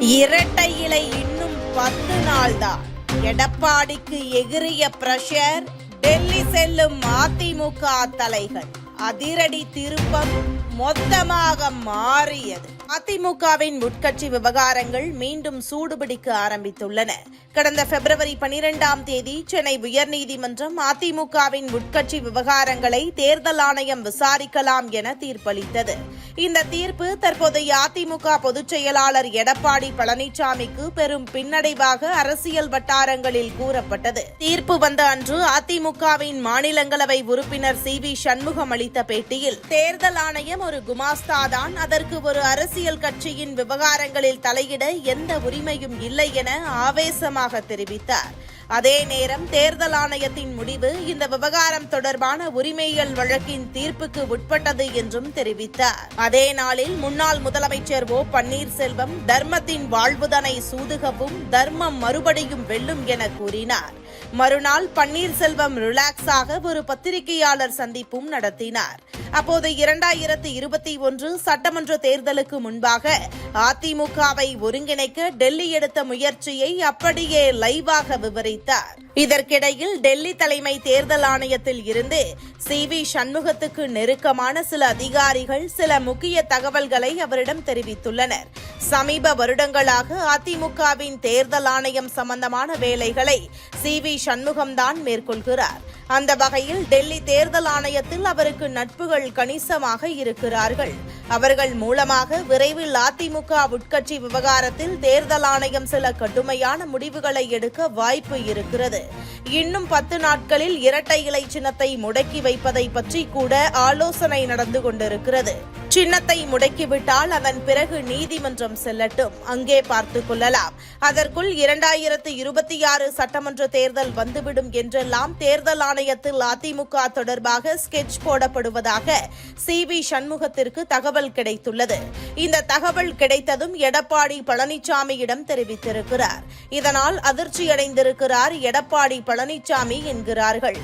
இரட்டை இலை இன்னும் பத்து நாள் தான் எடப்பாடிக்கு எகிரிய பிரஷர் டெல்லி செல்லும் அதிமுக தலைகள். அதிரடி திருப்பம் மொத்தமாக மாறியது. அதிமுகவின் உட்கட்சி விவகாரங்கள் மீண்டும் சூடுபிடிக்க ஆரம்பித்துள்ளன. கடந்த பிப்ரவரி பனிரெண்டாம் தேதி சென்னை உயர்நீதிமன்றம் அதிமுகவின் உட்கட்சி விவகாரங்களை தேர்தல் ஆணையம் விசாரிக்கலாம் என தீர்ப்பளித்தது. இந்த தீர்ப்பு தற்போதைய அதிமுக பொதுச் செயலாளர் எடப்பாடி பழனிசாமிக்கு பெரும் பின்னடைவாக அரசியல் வட்டாரங்களில் கூறப்பட்டது. தீர்ப்பு வந்த அன்று அதிமுகவின் மாநிலங்களவை உறுப்பினர் சி வி சண்முகம் அளித்த பேட்டியில் தேர்தல் ஆணையம் ஒரு குமாஸ்தாதான் அதற்கு ஒரு அரசியல் கட்சியின் விவகாரங்களில் தலையிட எந்த உரிமையும் இல்லை என ஆவேசமாக தெரிவித்தார். அதே நேரம் தேர்தல் ஆணையத்தின் முடிவு இந்த விவகாரம் தொடர்பான உரிமையியல் வழக்கின் தீர்ப்புக்கு உட்பட்டது என்றும் தெரிவித்தார். அதே நாளில் முன்னாள் முதலமைச்சர் ஓ பன்னீர்செல்வம் தர்மத்தின் வாழ்வுதனை சூதுகவும் தர்மம் மறுபடியும் வெல்லும் என கூறினார். மறுநாள் பன்னீர்செல்வம் ரிலாக்ஸாக ஒரு பத்திரிகையாளர் சந்திப்பும் நடத்தினார். அப்போது இரண்டாயிரத்து இருபத்தி ஒன்று சட்டமன்ற தேர்தலுக்கு முன்பாக அதிமுகவை ஒருங்கிணைக்க டெல்லி எடுத்த முயற்சியை அப்படியே லைவாக விவரித்தார். இதற்கிடையில் டெல்லி தலைமை தேர்தல் ஆணையத்தில் இருந்து சி வி சண்முகத்துக்கு நெருக்கமான சில அதிகாரிகள் சில முக்கிய தகவல்களை அவரிடம் தெரிவித்துள்ளனர். சமீப வருடங்களாக அதிமுகவின் தேர்தல் ஆணையம் சம்பந்தமான வேலைகளை சி வி சண்முகம்தான் மேற்கொள்கிறார். அந்த வகையில் டெல்லி தேர்தல் ஆணையத்தில் அவருக்கு நட்புகள் கணிசமாக இருக்கிறார்கள். அவர்கள் மூலமாக விரைவில் அதிமுக உட்கட்சி விவகாரத்தில் தேர்தல் ஆணையம் சில கடுமையான முடிவுகளை எடுக்க வாய்ப்பு இருக்கிறது. இன்னும் பத்து நாட்களில் இரட்டை இலை சின்னத்தை முடக்கி வைப்பதை பற்றி கூட ஆலோசனை நடந்து கொண்டிருக்கிறது. சின்னத்தை முடக்கிவிட்டால் அதன் பிறகு நீதிமன்றம் செல்லட்டும். அங்கே பார்த்துக் கொள்ளலாம். அதற்குள் இரண்டாயிரத்து இருபத்தி ஆறு சட்டமன்ற தேர்தல் வந்துவிடும் என்றெல்லாம் தேர்தல் ஆணையத்தில் அதிமுக தொடர்பாக ஸ்கெட்ச் போடப்படுவதாக சி வி சண்முகத்திற்கு தகவல் கிடைத்துள்ளது. இந்த தகவல் கிடைத்ததும் எடப்பாடி பழனிசாமியிடம் தெரிவித்திருக்கிறார். இதனால் அதிர்ச்சியடைந்திருக்கிறார் எடப்பாடி பழனிசாமி என்கிறார்கள்.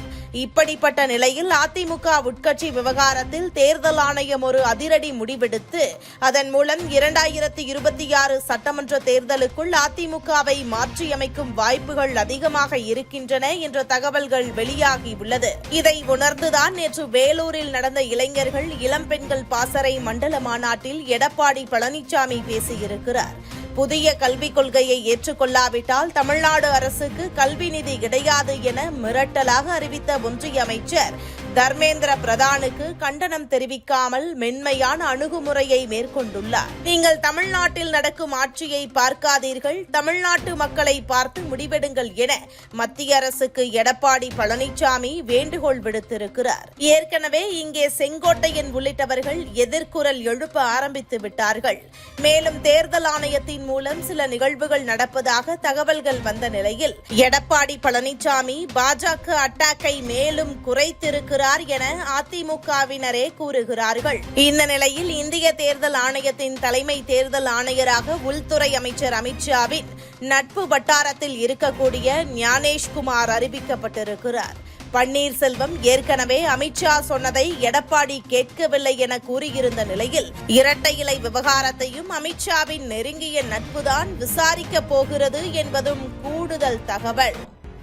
இப்படிப்பட்ட நிலையில் அதிமுக உட்கட்சி விவகாரத்தில் தேர்தல் ஆணையம் ஒரு அதிரடி முடிவெடுத்து அதன் மூலம் இரண்டாயிரத்தி இருபத்தி ஆறு சட்டமன்ற தேர்தலுக்குள் அதிமுகவை மாற்றியமைக்கும் வாய்ப்புகள் அதிகமாக இருக்கின்றன என்ற தகவல்கள் வெளியாகியுள்ளது இதை உணர்ந்துதான் நேற்று வேலூரில் நடந்த இளைஞர்கள் இளம்பெண்கள் பாசறை மண்டல மாநாட்டில் எடப்பாடி பழனிசாமி பேசியிருக்கிறார். புதிய கல்விக் கொள்கையை ஏற்றுக்கொள்ளாவிட்டால் தமிழ்நாடு அரசுக்கு கல்வி நிதி கிடையாது என மிரட்டலாக அறிவித்த ஒன்றிய அமைச்சர் தர்மேந்திர பிரதானுக்கு கண்டனம் தெரிவிக்காமல் மென்மையான அணுகுமுறையை மேற்கொண்டுள்ளார். நீங்கள் தமிழ்நாட்டில் நடக்கும் ஆட்சியை பார்க்காதீர்கள் தமிழ்நாட்டு மக்களை பார்த்து முடிவெடுங்கள் என மத்திய அரசுக்கு எடப்பாடி பழனிசாமி வேண்டுகோள் விடுத்திருக்கிறார். ஏற்கனவே இங்கே செங்கோட்டையன் உள்ளிட்டவர்கள் எதிர்குரல் எழுப்ப ஆரம்பித்து விட்டார்கள். மேலும் தேர்தல் ஆணையத்தின் மூலம் சில நிகழ்வுகள் நடப்பதாக தகவல்கள் வந்த நிலையில் எடப்பாடி பழனிசாமி பாஜக அட்டாக்கை மேலும் குறைத்திருக்கிறார் என அதிமுகவினரே கூறுகிறார்கள். இந்த நிலையில் இந்திய தேர்தல் ஆணையத்தின் தலைமை தேர்தல் ஆணையராக உள்துறை அமைச்சர் அமித்ஷாவின் நட்பு வட்டாரத்தில் இருக்கக்கூடிய ஞானேஷ்குமார் அறிவிக்கப்பட்டிருக்கிறார். பன்னீர்செல்வம் ஏற்கனவே அமித்ஷா சொன்னதை எடப்பாடி கேட்கவில்லை என கூறியிருந்த நிலையில் இரட்டை இலை விவகாரத்தையும் அமித்ஷாவின் நெருங்கிய நட்புதான் விசாரிக்கப் போகிறது என்பதும் கூடுதல் தகவல்.